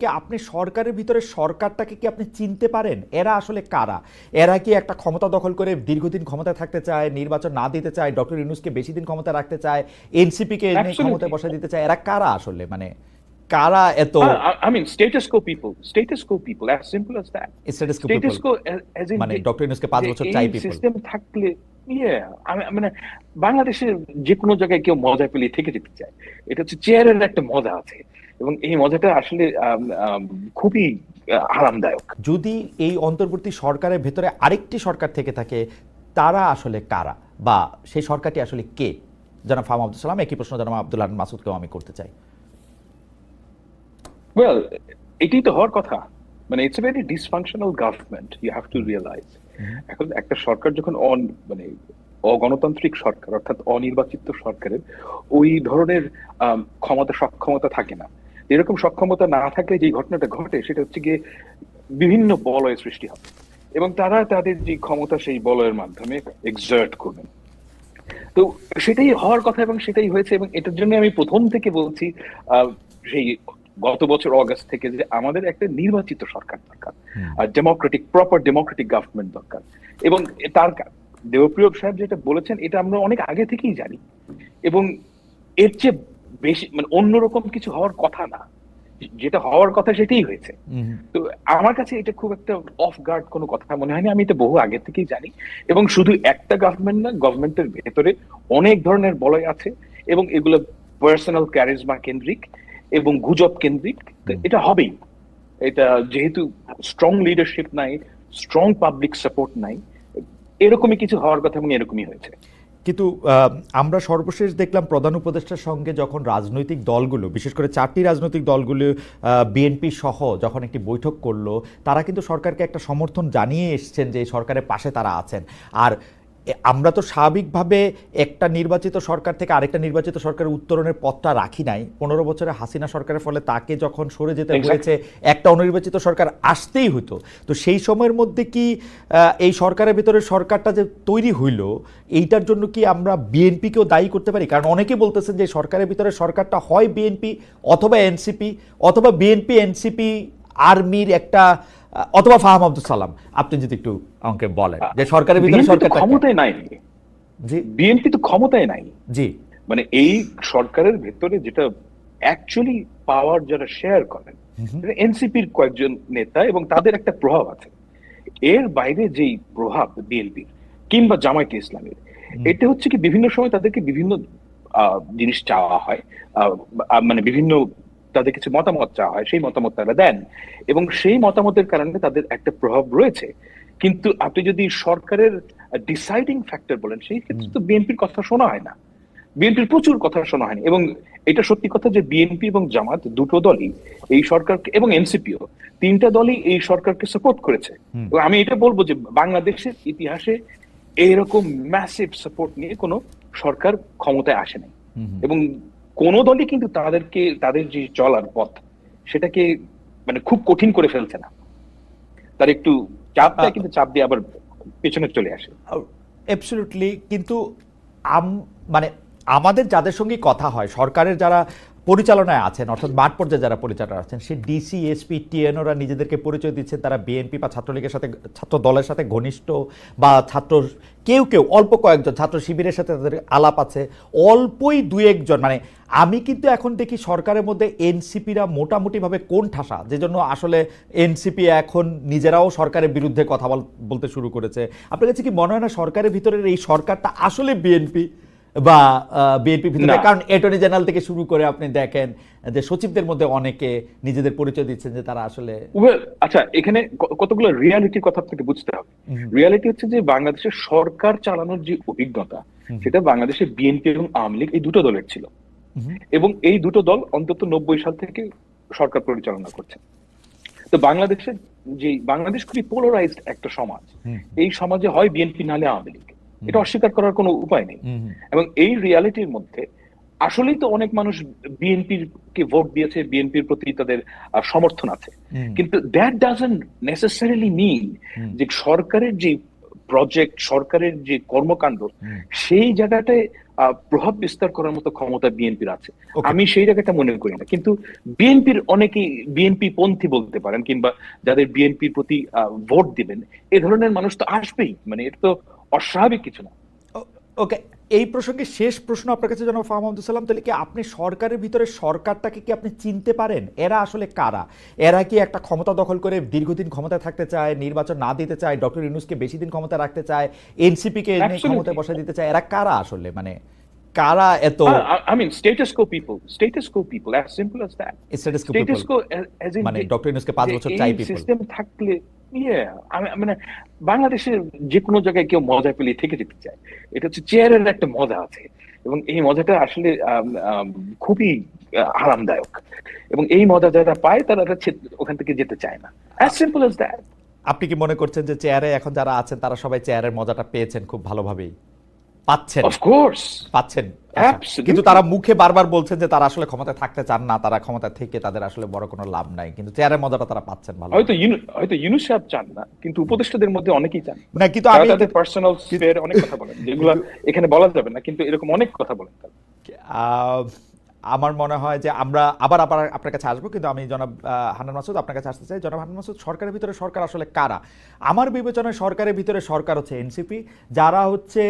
কি আপনি সরকারের ভিতরে সরকারটাকে কি আপনি চিনতে পারেন এরা আসলে কারা এরা কি একটা ক্ষমতা দখল করে দীর্ঘদিন ক্ষমতায় থাকতে চায় নির্বাচন না দিতে চায় ডক্টর ইউনুসকে বেশি দিন ক্ষমতা রাখতে চায় এনসিপি কে এনে Absolutely. ক্ষমতায় বসায় দিতে চায় এরা কারা আসলে মানে কারা এত status quo people, as simple as that. status quo Status people? quo, as, as in মানে ডক্টর ইউনুসকে পাঁচ বছর চাই পিপল সিস্টেম থাকলে ইয়ে মানে বাংলাদেশের যে কোনো জায়গায় কেউ মজা পেলে থেকে যেতে চায় এটা হচ্ছে চেয়ারের একটা মজা আছে এবং এই মজাটা আসলে খুবই আরামদায়ক। যদি এই অন্তর্বর্তী সরকারের ভেতরে আরেকটি সরকার থেকে থাকে তারা আসলে কারা? বা সেই সরকারটি আসলে কে? জনাব ফাহাম আব্দুল সালাম একই প্রশ্ন জনাব আব্দুল্লাহ মাসুদকেও আমি করতে চাই। ওয়েল এটাই তো হওয়ার কথা। মানে it's a very dysfunctional government you have to realize এখন একটা সরকার যখন অন মানে অগণতান্ত্রিক সরকার অর্থাৎ অনির্বাচিত সরকারের ওই ধরনের ক্ষমতা সক্ষমতা থাকে না। এরকম সক্ষমতা না থাকলে যে ঘটনাটা ঘটে সেটা হচ্ছে গিয়ে বিভিন্ন বলয়ের সৃষ্টি হবে। এবং তারা তাদের যে ক্ষমতা সেই বলয়ের মাধ্যমে এক্সার্ট করবেন তো সেটাই হওয়ার কথা এবং সেটাই হয়েছে এবং এটার জন্য আমি প্রথম থেকে বলছি সেই গত বছর অগাস্ট থেকে যে আমাদের একটা নির্বাচিত সরকার দরকার আর ডেমোক্রেটিক প্রপার ডেমোক্রেটিক গভর্নমেন্ট দরকার। এবং তার দেবপ্রিয় সাহেব যেটা বলেছেন এটা আমরা অনেক আগে থেকেই জানি। এবং এর চেয়ে বেশি মানে অন্যরকম কিছু হওয়ার কথা না। যেটা হওয়ার কথা সেটাই হয়েছে। তো আমার কাছে এটা খুব একটা অফ গার্ড কোনো কথা মনে হয়নি। আমি এটা বহু আগে থেকেই জানি। এবং শুধু একটা গভর্নমেন্ট না গভর্নমেন্টের ভেতরে অনেক ধরনের বলয় আছে এবং এগুলো পার্সোনাল ক্যারিজমা কেন্দ্রিক এবং গুজব কেন্দ্রিক। এটা হবেই। এটা যেহেতু স্ট্রং লিডারশিপ নাই স্ট্রং পাবলিক সাপোর্ট নাই এরকমই কিছু হওয়ার কথা এবং এরকমই হয়েছে। কিন্তু আমরা সর্বশেষ দেখলাম প্রধান উপদেষ্টার সঙ্গে যখন রাজনৈতিক দলগুলো, বিশেষ করে চারটি রাজনৈতিক দলগুলো বিএনপি সহ যখন একটি বৈঠক করল, তারা কিন্তু সরকারকে একটা সমর্থন জানিয়ে এসছেন যে সরকারের পাশে তারা আছেন। আর আমরা তো স্বাভাবিকভাবে একটা নির্বাচিত সরকার থেকে আরেকটা নির্বাচিত সরকারের উত্তরণের পথটা রাখি নাই। পনেরো বছরে হাসিনা সরকারের ফলে তাকে যখন সরে যেতে হয়েছে একটা অনির্বাচিত সরকার আসতেই হতো। তো সেই সময়ের মধ্যে কি এই সরকারের ভিতরে সরকারটা যে তৈরি হইল এইটার জন্য কি আমরা বিএনপিকেও দায়ী করতে পারি? কারণ অনেকে বলতেছেন যে সরকারের ভিতরে সরকারটা হয় বিএনপি অথবা এনসিপি অথবা বিএনপি এনসিপি আর্মির একটা অথবা ফাহাম আব্দুল সালাম আপনি যদি একটু আমাকে বলেন যে সরকারের ভিতরে সরকারটা ক্ষমতায় নাই। জি। বিএনপি তো ক্ষমতায় নাই। জি। মানে এই সরকারের ভেতরে যেটা অ্যাকচুয়ালি পাওয়ার যারা শেয়ার করেন এনসিপির কয়েকজন নেতা এবং তাদের একটা প্রভাব আছে। এর বাইরে যেই প্রভাব বিএনপির কিংবা জামায়াতে ইসলামের এটা হচ্ছে কি বিভিন্ন সময় তাদেরকে বিভিন্ন আহ, জিনিস চাওয়া হয় মানে বিভিন্ন তাদের কিছু মতামত চাওয়া হয় সেই মতামত তারা দেন। এবং সেই মতামতের কারণে তাদের একটা প্রভাব রয়েছে। কিন্তু আপনি যদি সরকারের ডিসাইডিং ফ্যাক্টর বলেন সেই ক্ষেত্রে তো বিএনপির কথা শোনা হয় না। বিএনপির প্রচুর কথা শোনা হয়নি। এবং এটা সত্যি কথা যে বিএনপি এবং জামাত দুটো দলই এই সরকারকে এবং এনসিপিও তিনটা দলই এই সরকারকে সাপোর্ট করেছে। আমি এটা বলব যে বাংলাদেশের ইতিহাসে এইরকম ম্যাসিভ সাপোর্ট নিয়ে কোনো সরকার ক্ষমতায় আসে নাই। এবং কোন দলই কিন্তু তাদেরকে তাদের যে চলার পথ সেটাকে মানে খুব কঠিন করে ফেলছে না। তার একটু চাপ দেয় কিন্তু চাপ দিয়ে আবার পেছনে চলে আসে। অ্যাবসলিউটলি কিন্তু আম- মানে আমাদের যাদের সঙ্গে কথা হয় সরকারের যারা পরিচালনায় আছেন, অর্থাৎ মাঠ পর্যায়ে যারা পরিচালনা আছেন, সে ডিসি, এসপি টিএনওরা নিজেদেরকে পরিচয় দিচ্ছে, তারা বিএনপি বা ছাত্রলীগের সাথে, ছাত্র দলের সাথে ঘনিষ্ঠ বা ছাত্র কেউ কেউ, অল্প কয়েকজন ছাত্র শিবিরের সাথে তাদের আলাপ আছে, অল্পই দু একজন। মানে আমি কিন্তু এখন দেখি সরকারের মধ্যে এনসিপিরা মোটামুটিভাবে কোন ঠাসা, যে জন্য আসলে এনসিপি এখন নিজেরাও সরকারের বিরুদ্ধে কথা বল- বলতে শুরু করেছে। আপনার কাছে কি মনে হয় না সরকারের ভিতরের এই সরকারটা আসলে বিএনপি? বা বিএনপি ভিতরে। কারণ অ্যাটর্নি জেনারেল থেকে শুরু করে আপনি দেখেন যে সচিবদের মধ্যে অনেকে নিজেদের পরিচয় দিচ্ছেন যে তারা আসলে আচ্ছা এখানে কতগুলো রিয়ালিটির কথা আপনাকে বুঝতে হবে। রিয়ালিটি হচ্ছে যে বাংলাদেশের সরকার চালানোর যে অভিজ্ঞতা সেটা বাংলাদেশের বিএনপি এবং আওয়ামী লীগ এই দুটো দলের ছিল। এবং এই দুটো দল অন্তত নব্বই সাল থেকে সরকার পরিচালনা করছে। তো বাংলাদেশের যে বাংলাদেশ খুবই পোলারাইজড একটা সমাজ। এই সমাজে হয় বিএনপি নাহলে আওয়ামী লীগ। এটা অস্বীকার করার কোনো উপায় নেই। এবং এই রিয়ালিটির মধ্যে আসলেই তো অনেক মানুষ বিএনপির কে ভোট দিয়েছে বিএনপির প্রতি তাদের সমর্থন আছে। কিন্তু দ্যাট ডাজন্ট নেসেসারিলি মিন যে সরকারের যে প্রজেক্ট সরকারের যে কর্মকাণ্ড সেই জায়গাটায় আহ, প্রভাব বিস্তার করার মতো ক্ষমতা বিএনপির আছে। আমি সেই জায়গাটা মনে করি না। কিন্তু বিএনপির অনেকেই বিএনপি পন্থী বলতে পারেন কিংবা যাদের বিএনপির প্রতি ভোট দিবেন এ ধরনের মানুষ তো আসবেই। মানে এটা তো অস্বাভাবিক কিছু না। ওকে এই প্রসঙ্গে শেষ প্রশ্ন আপনার কাছে জনাব ফাহম আব্দুল সালাম তাহলে কি আপনি সরকারের ভিতরে সরকারটাকে কি আপনি চিনতে পারেন? এরা আসলে কারা? এরা কি একটা ক্ষমতা দখল করে দীর্ঘদিন ক্ষমতায় থাকতে চায় নির্বাচন না দিতে চায় ডক্টর ইউনুসকে বেশি দিন ক্ষমতা রাখতে চায় এনসিপিকে Absolutely. ক্ষমতায় বসে দিতে চায় এরা কারা আসলে? মানে কারা এত I mean status quo people status quo people as simple as that status quo in মানে ডক্টর ইউনুসকে পাঁচ বছর চাই পিপল সিস্টেম থাকলে মানে বাংলাদেশের যে কোনো জায়গায় কেউ মজা পেলে থেকে যেতে চায়। এটা হচ্ছে চেয়ারের একটা মজা আছে এবং এই মজাটা আসলে খুবই আরামদায়ক। এবং এই মজা যারা পায় তারা ওখান থেকে যেতে চায় না। অ্যাজ সিম্পল অ্যাজ দ্যাট আপনি কি মনে করছেন যে চেয়ারে এখন যারা আছেন তারা সবাই চেয়ারের মজাটা পেয়েছেন খুব ভালোভাবেই? পাচ্ছেন। অফকোর্স পাচ্ছেন। আচ্ছা। কিন্তু তারা মুখে বারবার বলছেন যে তারা আসলে ক্ষমতায় থাকতে চান না তারা ক্ষমতায় থেকে তাদের আসলে বড় কোনো লাভ নাই। কিন্তু চেয়ারের মজাটা তারা পাচ্ছেন ভালো। হয়তো হয়তো ইউনুস সাহেব চান না কিন্তু উপদেষ্টাদের মধ্যে অনেকেই চান। না কিন্তু আমি তাদের পার্সোনাল স্পেয়ার অনেক কথা বলেন যেগুলো এখানে বলা যাবে না কিন্তু এরকম অনেক কথা বলেন আহ, আমার মনে হয় যে আমরা আবার আবার আপনার কাছে আসব কিন্তু আমি জনাব আহ, হান্নান মাসুদ আপনার কাছে আসতে চাই। জনাব হান্নান মাসুদ সরকারের ভিতরে সরকার আসলে কারা? আমার বিবেচনায় সরকারের ভিতরে সরকার হচ্ছে এনসিপি যারা হচ্ছে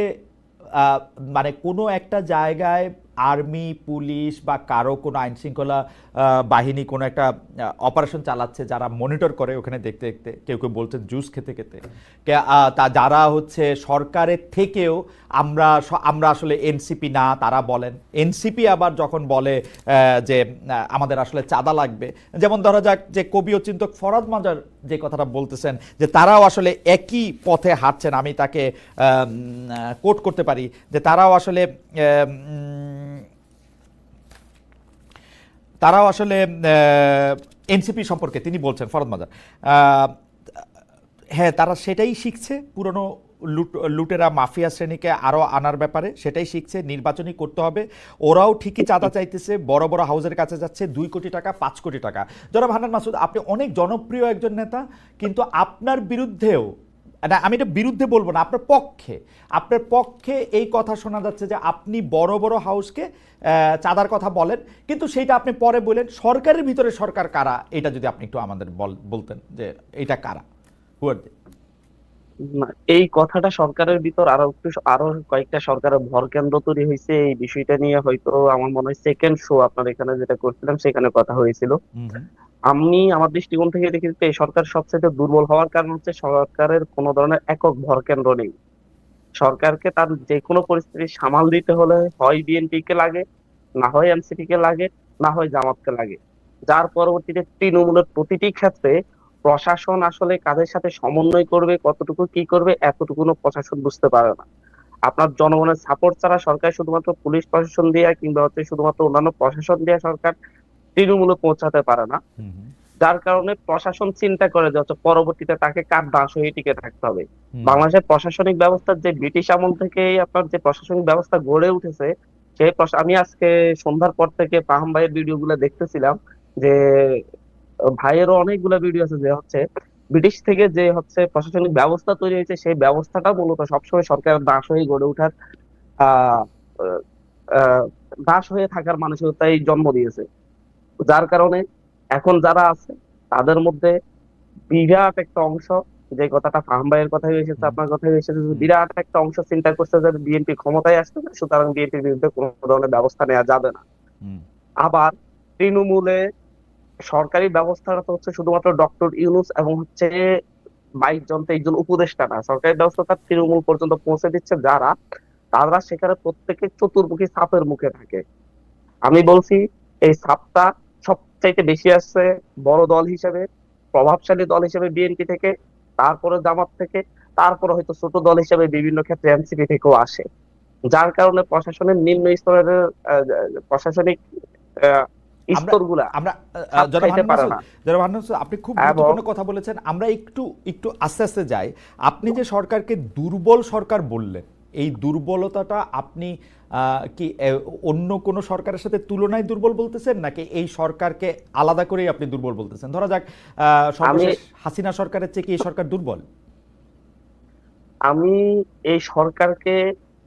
মানে কোনো একটা জায়গায় আর্মি, পুলিশ বা কারও কোনো আইন শৃঙ্খলা বাহিনী কোনো একটা অপারেশন চালাচ্ছে যারা মনিটর করে ওখানে দেখতে দেখতে, কেউ কেউ বলছেন জুস খেতে খেতে। তা যারা হচ্ছে সরকারের থেকেও আমরা আমরা আসলে এনসিপি না, তারা বলেন। এনসিপি আবার যখন বলে যে আমাদের আসলে চাঁদা লাগবে, যেমন ধরা যাক যে কবি ও চিন্তক ফরাদ মাজার যে কথাটা বলতেছেন, যে তারাও আসলে একই পথে হাঁটছেন, আমি তাকে কোট করতে পারি, যে তারাও আসলে তারাও আসলে এনসিপি সম্পর্কে তিনি বলছেন, ফরদ মাজার। হ্যাঁ তারা সেটাই শিখছে, পুরনো লুট, লুটেরা মাফিয়া শ্রেণীকে আরও আনার ব্যাপারে সেটাই শিখছে, নির্বাচনই করতে হবে। ওরাও ঠিকই চাঁদা চাইতেছে, বড় বড় হাউসের কাছে যাচ্ছে, দুই কোটি টাকা, পাঁচ কোটি টাকা। জনাব হান্নান মাসুদ, আপনি অনেক জনপ্রিয় একজন নেতা, কিন্তু আপনার বিরুদ্ধেও না আমি এটা বিরুদ্ধে বলব না, আপনার পক্ষে। আপনার পক্ষে এই কথা শোনা যাচ্ছে যে আপনি বড় বড় হাউসকে চাঁদার কথা বলেন, কিন্তু সেইটা আপনি পরে বলেন, সরকারের ভিতরে সরকার কারা? এটা যদি আপনি একটু আমাদের বল- বলতেন যে এটা কারা? হুয়ার এই কথাটা সরকারের ভিতর আরও একটু আরও কয়েকটা সরকারের ভর কেন্দ্র তৈরি হয়েছে। এই বিষয়টা নিয়ে হয়তো আমার মনে হয় সেকেন্ড শো আপনার এখানে যেটা করছিলাম সেখানে কথা হয়েছিল। আমি আমার দৃষ্টিকোণ থেকে দেখি এই সরকার সবচেয়ে দুর্বল হওয়ার কারণ হচ্ছে সরকারের কোনো ধরনের একক ভর কেন্দ্র নেই। সরকারকে তার যে কোনো পরিস্থিতি সামাল দিতে হলে হয় বিএনপি কে লাগে না হয় এনসিপি কে লাগে না হয় জামাতকে লাগে। যার পরবর্তীতে তৃণমূলের প্রতিটি ক্ষেত্রে প্রশাসন আসলে কাদের সাথে সমন্বয় করবে কতটুকু কি করবে এতটুকু প্রশাসন বুঝতে পারে না। আপনার জনগণের সাপোর্ট ছাড়া সরকার শুধুমাত্র পুলিশ প্রশাসন দিয়ে কিংবা হচ্ছে শুধুমাত্র অন্যান্য প্রশাসন দিয়ে সরকার তৃণমূলে পৌঁছাতে পারে না। যার কারণে প্রশাসন চিন্তা করে যে হচ্ছে পরবর্তীতে তাকে কার দাস হয়ে টিকে থাকতে হবে। বাংলাদেশের প্রশাসনিক ব্যবস্থার যে ব্রিটিশ আমল থেকে আপনার যে প্রশাসনিক ব্যবস্থা গড়ে উঠেছে সেই আমি আজকে সন্ধ্যার পর থেকে পাহাম ভাইয়ের ভিডিও গুলো দেখতেছিলাম যে ভাইয়েরও অনেকগুলো ভিডিও আছে যে হচ্ছে ব্রিটিশ থেকে যে হচ্ছে প্রশাসনিক ব্যবস্থা তৈরি হয়েছে সেই ব্যবস্থাটা মূলত সবসময় সরকারের দাস হয়ে গড়ে ওঠার দাস হয়ে থাকার মানসিকতাই জন্ম দিয়েছে। যার কারণে এখন যারা আছে তাদের মধ্যে বিরাট একটা অংশ যে কথাটা ফাহাম ভাইয়ের কথাই এসেছে আপনার কথাই এসেছে বিরাট একটা অংশ চিন্তা করছে যে বিএনপি ক্ষমতায় আসছে না সুতরাং বিএনপির বিরুদ্ধে কোনো ধরনের ব্যবস্থা নেওয়া যাবে না। আবার তৃণমূলে সরকারি ব্যবস্থাটা তো হচ্ছে শুধুমাত্র ডক্টর ইউনুস এবং হচ্ছে বাইশ জন তেইশ জন উপদেষ্টা না। সরকারি ব্যবস্থাটা তৃণমূল পর্যন্ত পৌঁছে দিচ্ছে যারা, তারা সেখানে প্রত্যেকে চতুর্মুখী সাপের মুখে থাকে। আমি বলছি, এই সাপটা সবচাইতে বেশি আসছে বড় দল হিসেবে, প্রভাবশালী দল হিসেবে বিএনপি থেকে, তারপরে জামাত থেকে, তারপরে হয়তো ছোট দল হিসেবে বিভিন্ন ক্ষেত্রে এনসিপি থেকেও আসে। যার কারণে প্রশাসনের নিম্ন স্তরের প্রশাসনিক স্তরগুলা আমরা আপনি খুব গুরুত্বপূর্ণ কথা বলেছেন। আমরা একটু একটু আস্তে আস্তে যাই। আপনি যে সরকারকে দুর্বল সরকার বললেন এই দুর্বলতাটা আপনি কি অন্য কোনো সরকারের সাথে তুলনায় দুর্বল বলতেছেন? নাকি এই সরকারকে আলাদা করেই আপনি দুর্বল বলতেছেন? ধরা যাক আহ, সর্বশেষ হাসিনা সরকারের চেয়ে কি এই সরকার দুর্বল? আমি এই সরকারকে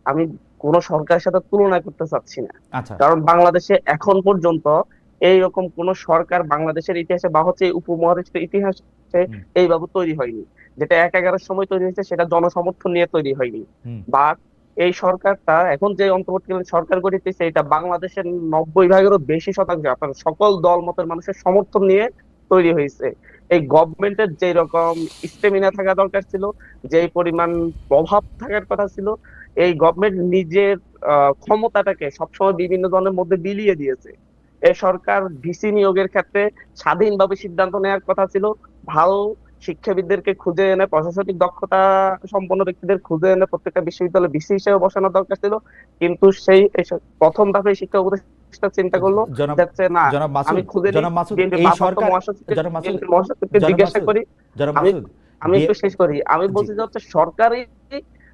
আমি কোন সরকারের সাথে তুলনা করতে চাচ্ছি না। আচ্ছা। কারণ বাংলাদেশে এখন পর্যন্ত এইরকম কোন সরকার বাংলাদেশের ইতিহাসে বা হচ্ছে এই উপমহাদেশের ইতিহাসে হুম। এইভাবে তৈরি হয়নি। যেটা এক এগারোর সময় তৈরি হয়েছে সেটা জনসমর্থন নিয়ে তৈরি হয়নি। বা এই সরকারটা এখন যে অন্তর্বর্তীকালীন সরকার গঠিতেছে এটা বাংলাদেশের নব্বই ভাগেরও বেশি শতাংশ আপনার সকল দল মতের মানুষের সমর্থন নিয়ে তৈরি হয়েছে। এই গভর্নমেন্টের যে রকম স্টেমিনা থাকা দরকার ছিল যেই পরিমাণ প্রভাব থাকার কথা ছিল এই গভর্নমেন্ট নিজের আহ, ক্ষমতাটাকে সবসময় বিভিন্ন জনের মধ্যে বিলিয়ে দিয়েছে। এই সরকার ভিসি নিয়োগের ক্ষেত্রে স্বাধীনভাবে সিদ্ধান্ত নেওয়ার কথা ছিল। ভালো শিক্ষাবিদদেরকে খুঁজে এনে প্রশাসনিক দক্ষতা সম্পন্ন ব্যক্তিদের খুঁজে এনে প্রত্যেকটা বিশ্ববিদ্যালয়ে ভিসি হিসেবে বসানো দরকার ছিল। কিন্তু সেই প্রথম ধাপে শিক্ষা উপদেষ্টা চিন্তা করল যাচ্ছে না আমি খুঁজে মহাসচিবকে- জিজ্ঞাসা করি। আমি- একটু শেষ করি। আমি। বলছি যে হচ্ছে সরকারই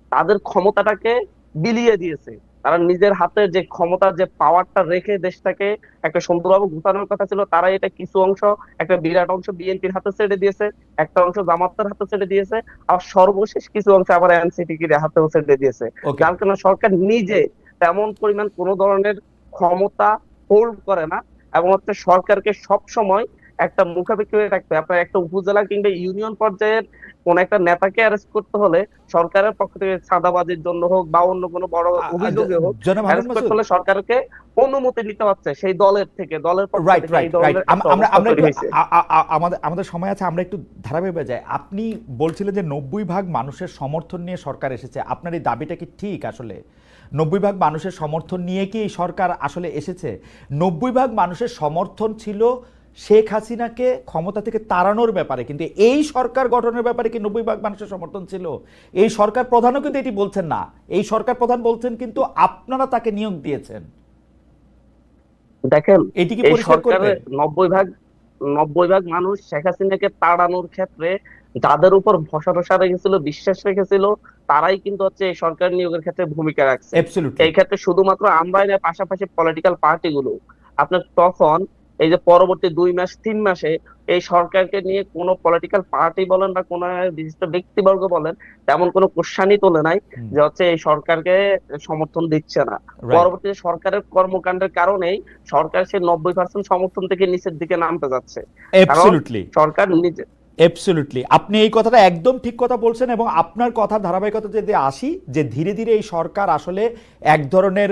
তাদের ক্ষমতাটাকে বিলিয়ে দিয়েছে। তারা নিজের হাতে যে ক্ষমতা যে পাওয়ারটা রেখে দেশটাকে একটা সুন্দরভাবে গুছানোর কথা ছিল তারা এটা কিছু অংশ একটা বিরাট অংশ বিএনপির হাতে ছেড়ে দিয়েছে একটা অংশ জামাতের হাতে ছেড়ে দিয়েছে আর সর্বশেষ কিছু অংশ আবার এনসিপি হাতেও ছেড়ে দিয়েছে। যার কারণে সরকার নিজে তেমন পরিমাণ কোনো ধরনের ক্ষমতা হোল্ড করে না এবং হচ্ছে সরকারকে সব সময় একটা মুখাপেক্ষি হয়ে হয়। আপনার একটা উপজেলা কিংবা ইউনিয়ন পর্যায়ের কোন একটা নেতাকে অ্যারেস্ট করতে হলে সরকারের পক্ষ থেকে চাঁদাবাজির জন্য হোক বা অন্য কোনো বড় অভিযোগে হোক অ্যারেস্ট করতে হলে সরকারকে অনুমতি নিতে হচ্ছে সেই দলের থেকে দলের রাইট রাইট রাইট আমরা আমরা আমাদের আমাদের সময় আছে আমরা একটু ধারাবাহিক যাই। আপনি বলছিলেন যে নব্বই ভাগ মানুষের সমর্থন নিয়ে সরকার এসেছে। আপনার এই দাবিটা কি ঠিক আসলে? নব্বই ভাগ মানুষের সমর্থন নিয়ে কি এই সরকার আসলে এসেছে? নব্বই ভাগ মানুষের সমর্থন ছিল শেখ হাসিনাকে ক্ষমতা থেকে তাড়ানোর ব্যাপারে কিন্তু এই সরকার গঠনের ব্যাপারে কি নব্বই ভাগ মানুষের সমর্থন ছিল? এই সরকার প্রধানও কিন্তু এটি বলছেন না। এই সরকার প্রধান বলছেন কিন্তু আপনারা তাকে নিয়োগ দিয়েছেন। দেখেন এটি কি নব্বই ভাগ নব্বই ভাগ মানুষ শেখ হাসিনাকে তাড়ানোর ক্ষেত্রে যাদের উপর ভরসা টসা রেখেছিল বিশ্বাস রেখেছিল তারাই কিন্তু হচ্ছে এই সরকার নিয়োগের ক্ষেত্রে ভূমিকা রাখছে। এই ক্ষেত্রে শুধুমাত্র আমরাই না পাশাপাশি পলিটিক্যাল পার্টিগুলো আপনার তখন এই যে পরবর্তী দুই মাস তিন মাসে এই সরকারকে নিয়ে কোনো পলিটিক্যাল পার্টি বলেন বা কোনো বিশিষ্ট ব্যক্তিবর্গ বলেন তেমন কোনো কোশ্চানই তোলে নাই যে হচ্ছে এই সরকারকে সমর্থন দিচ্ছে না। পরবর্তীতে সরকারের কর্মকাণ্ডের কারণেই সরকার সেই নব্বই পার্সেন্ট সমর্থন থেকে নিচের দিকে নামতে যাচ্ছে। সরকার নিজে অ্যাবসলিউটলি আপনি এই কথাটা একদম ঠিক কথা বলছেন এবং আপনার কথার ধারাবাহিকতা যদি আসি, যে ধীরে ধীরে এই সরকার আসলে এক ধরনের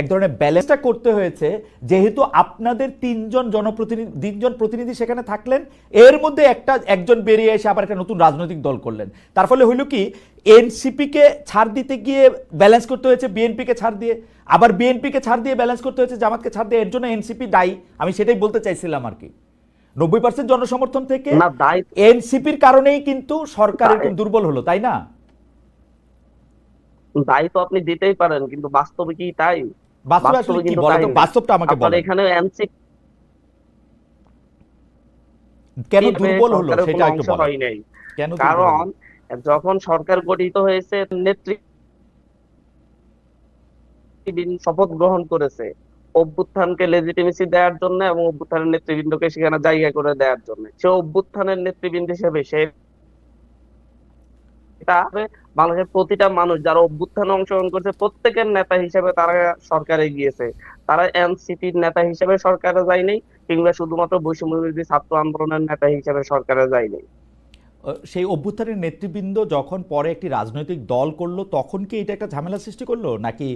এক ধরনের ব্যালেন্সটা করতে হয়েছে, যেহেতু আপনাদের তিনজন জনপ্রতিনিধি, তিনজন প্রতিনিধি সেখানে থাকলেন, এর মধ্যে একটা, একজন বেরিয়ে এসে আবার একটা নতুন রাজনৈতিক দল করলেন। তার ফলে হইল কি, এনসিপিকে ছাড় দিতে গিয়ে ব্যালেন্স করতে হয়েছে, বিএনপিকে ছাড় দিয়ে। আবার বিএনপিকে ছাড় দিয়ে ব্যালেন্স করতে হয়েছে, জামাতকে ছাড় দিয়ে, এর জন্য এনসিপি দায়ী। আমি সেটাই বলতে চাইছিলাম আর কি। নব্বই পার্সেন্ট জনসমর্থন থেকে এনসিপির কারণেই কিন্তু সরকার এরকম দুর্বল হলো তাই না? দায়িত্ব আপনি দিতেই পারেন কিন্তু বাস্তবে কি তাই? বাস্তবে বাস্তবে কি বলেন তাই তো? না। বাস্তবটা আমাকে বলেন। এখানে এনসি কেন দুর্বল হলো? সেটা একটু বলেন। কেন কারণ যখন সরকার গঠিত হয়েছে নেতৃবৃন্দ শপথ গ্রহণ করেছে। অভ্যুত্থানকে লেজিটিমেসি দেওয়ার জন্য এবং অভ্যুত্থানের নেতৃবৃন্দকে সেখানে জায়গা করে দেওয়ার জন্য। সে অভ্যুত্থানের নেতৃবৃন্দ হিসেবে সে বাংলাদেশের প্রতিটা মানুষ যারা অভ্যুত্থানে অংশগ্রহণ করছে, প্রত্যেকের নেতা হিসেবে তারা সরকারে গিয়েছে। তারা এনসিপির নেতা হিসেবে সরকারে যায়নি কিংবা শুধুমাত্র বৈষম্য ছাত্র আন্দোলনের নেতা হিসেবে সরকারে যায়নি সেই অভ্যুত্থানের নেতৃবৃন্দ যখন পরে একটি রাজনৈতিক দল করল, তখন কি এটা একটা ঝামেলা সৃষ্টি করল? নাকি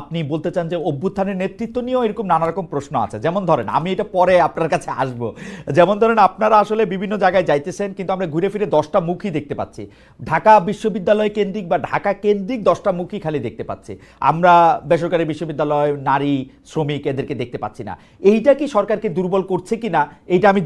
আপনি বলতে চান যে অভ্যুত্থানের নেতৃত্ব নিয়েও এরকম নানা রকম প্রশ্ন আছে? যেমন ধরেন, আমি এটা পরে আপনার কাছে আসব। যেমন ধরেন, আপনারা আসলে বিভিন্ন জায়গায় যাইতেছেন, কিন্তু আমরা ঘুরে ফিরে দশটা মুখই দেখতে পাচ্ছি। ঢাকা বিশ্ববিদ্যালয় কেন্দ্রিক বা ঢাকা কেন্দ্রিক দশটা মুখই খালি দেখতে পাচ্ছি। আমরা বেসরকারি বিশ্ববিদ্যালয়, নারী, শ্রমিক এদেরকে দেখতে পাচ্ছি না। এইটা কি সরকারকে দুর্বল করছে কিনা? এইটা আমি